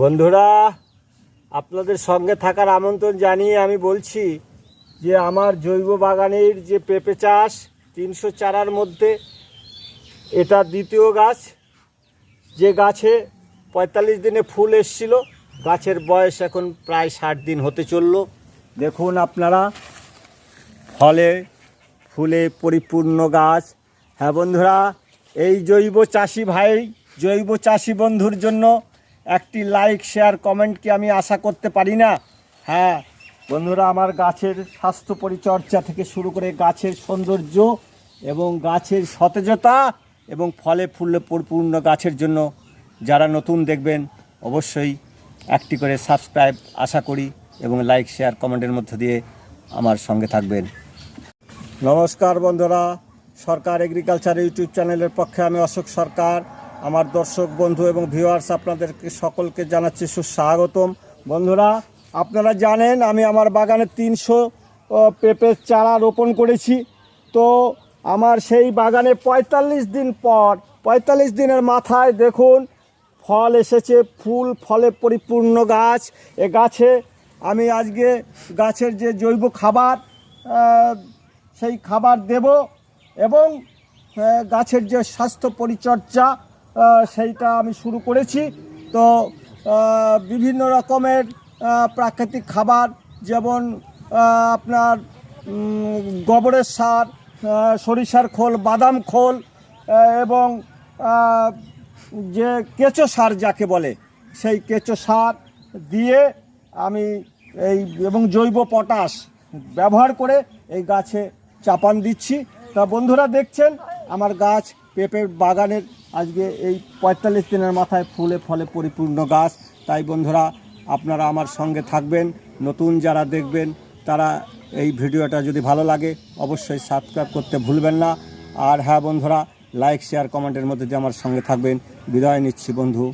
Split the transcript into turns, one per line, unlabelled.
বন্ধুরা, আপনাদের সঙ্গে থাকার আমন্ত্রণ জানিয়ে আমি বলছি যে আমার জৈব বাগানের যে পেঁপে চাষ, তিনশো চারার মধ্যে এটা দ্বিতীয় গাছ। যে গাছে পঁয়তাল্লিশ দিনে ফুল এসছিল, গাছের বয়স এখন প্রায় ষাট দিন হতে চলল। দেখুন আপনারা, ফলে ফুলে পরিপূর্ণ গাছ। হ্যাঁ বন্ধুরা, এই জৈব চাষি ভাই, জৈব চাষি বন্ধুর জন্য একটি লাইক শেয়ার কমেন্ট কি আমি আশা করতে পারি না? হ্যাঁ বন্ধুরা, আমার গাছের স্বাস্থ্য পরিচর্যা থেকে শুরু করে গাছের সৌন্দর্য এবং গাছের সতেজতা এবং ফলে ফুলে পরিপূর্ণ গাছের জন্য যারা নতুন দেখবেন, অবশ্যই একটি করে সাবস্ক্রাইব আশা করি এবং লাইক শেয়ার কমেন্টের মধ্য দিয়ে আমার সঙ্গে থাকবেন। নমস্কার বন্ধুরা, সরকার এগ্রিকালচার ইউটিউব চ্যানেলের পক্ষে আমি অশোক সরকার। আমার দর্শক, বন্ধু এবং ভিউয়ার্স আপনাদেরকে সকলকে জানাচ্ছি সুস্বাগতম। বন্ধুরা, আপনারা জানেন, আমি আমার বাগানে তিনশো পেঁপের চারা রোপণ করেছি। তো আমার সেই বাগানে পঁয়তাল্লিশ দিন পর, পঁয়তাল্লিশ দিনের মাথায় দেখুন, ফল এসেছে, ফুল, ফলে পরিপূর্ণ গাছ। এ গাছে আমি আজকে গাছের যে জৈব খাবার সেই খাবার দেব এবং গাছের যে স্বাস্থ্য পরিচর্যা সেইটা আমি শুরু করেছি। তো বিভিন্ন রকমের প্রাকৃতিক খাবার, যেমন আপনার গোবরের সার সরিষার খোল, বাদাম খোল এবং যে কেঁচো সার যাকে বলে, সেই কেঁচো সার দিয়ে আমি এই, এবং জৈব পটাশ ব্যবহার করে এই গাছে চাপান দিচ্ছি। তা বন্ধুরা দেখছেন, আমার গাছ পেঁপের বাগানের আজকে এই পঁয়তাল্লিশ দিনের মাথায় ফুলে ফলে পরিপূর্ণ গাছ। তাই বন্ধুরা, আপনারা আমার সঙ্গে থাকবেন, নতুন যারা দেখবেন, তারা এই ভিডিওটা যদি ভালো লাগে, অবশ্যই সাবস্ক্রাইব করতে ভুলবেন না। আর হ্যাঁ বন্ধুরা, লাইক, শেয়ার, কমেন্টের মধ্যে দিয়ে আমার সঙ্গে থাকবেন। বিদায় নিচ্ছি বন্ধু।